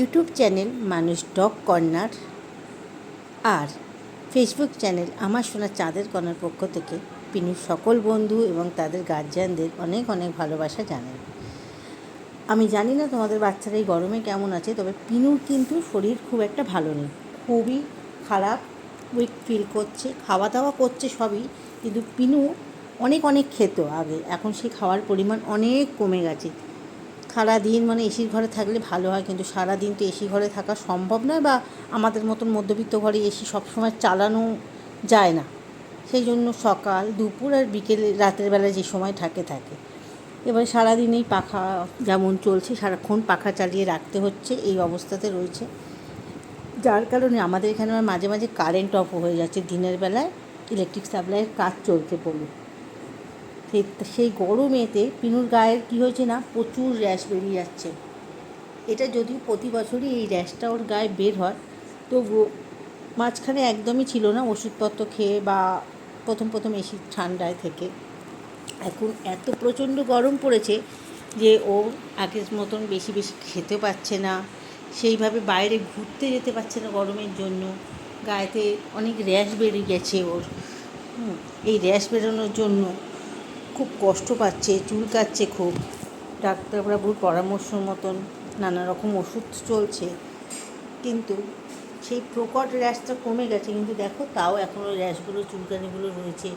YouTube channel মানুষ dog corner আর Facebook channel আমার সোনা চাঁদের কর্নার পক্ষ থেকে পিনুর সকল বন্ধু এবং তাদের গার্জিয়ানদের অনেক অনেক ভালোবাসা জানাই। আমি জানি না তোমাদের বাচ্চারা এই গরমে কেমন আছে, তবে পিনুর কিন্তু শরীর খুব একটা ভালো নেই। খুবই খারাপ উইক ফিল করছে খাওয়া দাওয়া করছে সবই, কিন্তু পিনু অনেক অনেক খেত আগে। এখন সেই খাওয়ার পরিমাণ অনেক কমে গেছে। সারা দিন মানে এসির ঘরে থাকলে ভালো হয়, কিন্তু সারা দিন তো এসি ঘরে থাকা সম্ভব নয় বা আমাদের মতন মধ্যবিত্ত ঘরে এসি সবসময় চালানো যায় না। সেই জন্য সকাল, দুপুর আর বিকেলে, রাতের বেলা যে সময় থাকে থাকে। এবার সারাদিন এই পাখা যেমন চলছে, সারাক্ষণ পাখা চালিয়ে রাখতে হচ্ছে, এই অবস্থাতে রয়েছে। যার কারণে আমাদের এখানে মাঝে মাঝে কারেন্ট অফ হয়ে যাচ্ছে দিনের বেলায় ইলেকট্রিক সাপ্লাইয়ের কাজ চলছে বলে। সেই গরমেতে পিনুর গায়ের কী হয়েছে না? প্রচুর র্যাশ বেরিয়ে যাচ্ছে। এটা যদিও প্রতি বছরই এই র্যাশটা ওর গায়ে বের হয় তবুও মাঝখানে একদমই ছিল না ওষুধপত্র খেয়ে বা প্রথম প্রথম এসি ঠান্ডায় থেকে। এখন এত প্রচণ্ড গরম পড়েছে যে ও আগের মতন বেশি বেশি খেতে পাচ্ছে না, সেইভাবে বাইরে ঘুরতে যেতে পারছে না গরমের জন্য। গায়েতে অনেক র্যাশ বেরিয়ে গেছে ওর। এই র্যাশ বেরোনোর জন্য খুব কষ্ট পাচ্ছে চুলকাচ্ছে খুব। ডাক্তারবাবুর পরামর্শ মতন নানা রকম ওষুধ চলছে। কিন্তু সেই প্রকট র্যাশটা কমে গেছে। কিন্তু দেখো, তাও এখনও র্যাশগুলো, চুলকানিগুলো রয়েছে।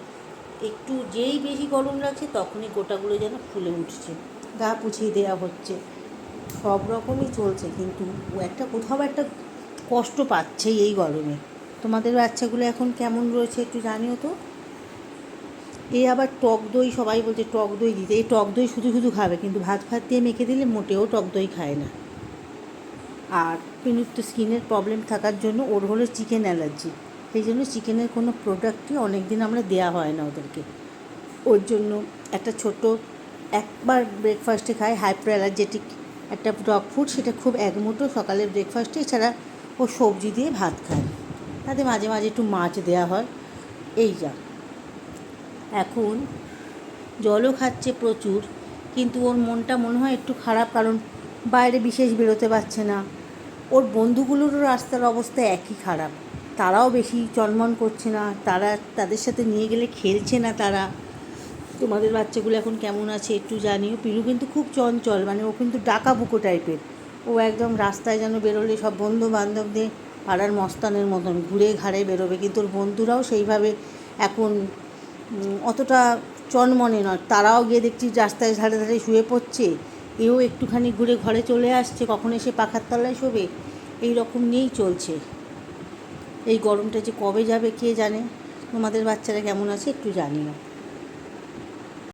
একটু যেই বেশি গরম লাগছে, তখনই গোটাগুলো যেন ফুলে উঠছে। গা পুছিয়ে দেওয়া হচ্ছে। সব রকমই চলছে, কিন্তু ও একটা কোথাও একটা কষ্ট পাচ্ছে এই গরমে। তোমাদের বাচ্চাগুলো এখন কেমন রয়েছে একটু জানিও তো? এ আবার টক দই, সবাই বলছে টক দই দিতে। এই টক দই শুধু শুধু খাবে, কিন্তু ভাত ভাত দিয়ে মেখে দিলে মোটেও টক দই খায় না। আর পিনুর তো স্কিনের প্রবলেম থাকার জন্য ওর হলো চিকেন অ্যালার্জি সেই জন্য চিকেনের কোনো প্রোডাক্টই অনেক দিন আমরা দেওয়া হয় না ওদেরকে। ওর জন্য একটা ছোট একবার ব্রেকফাস্টে খায় হাইপার অ্যালার্জেটিক একটা ডগ ফুড সেটা খুব এক মুঠো সকালের ব্রেকফাস্টে এছাড়া ও সবজি দিয়ে ভাত খায়। তাতে মাঝে মাঝে একটু মাছ দেওয়া হয়। এই যা। এখন জলও খাচ্ছে প্রচুর, কিন্তু ওর মনটা মনে হয় একটু খারাপ, কারণ বাইরে বিশেষ বেরোতে পারছে না। ওর বন্ধুগুলোরও রাস্তার অবস্থা একই খারাপ। তারাও বেশি চনমন করছে না, তারা তাদের সাথে নিয়ে গেলে খেলছে না তারা। তোমাদের বাচ্চাগুলো এখন কেমন আছে একটু জানিও। পিলু কিন্তু খুব চঞ্চল মানে ও কিন্তু ডাকাবুকো টাইপের। ও একদম রাস্তায় যেন বেরোলে সব বন্ধু বান্ধবদের পাড়ার মস্তানের মতন, ঘুরে ঘাড়ে বেরোবে। কিন্তু ওর বন্ধুরাও সেইভাবে এখন অতটা চনমনে নয়। তারাও গিয়ে দেখছি রাস্তায় ধারে ধারে শুয়ে পড়ছে। এও একটুখানি ঘুরে ঘরে চলে আসছে। কখন এসে পাখার তলায় শোবে? এই রকম নিয়েই চলছে। এই গরমটা যে কবে যাবে কে জানে? তোমাদের বাচ্চারা কেমন আছে একটু জানিও।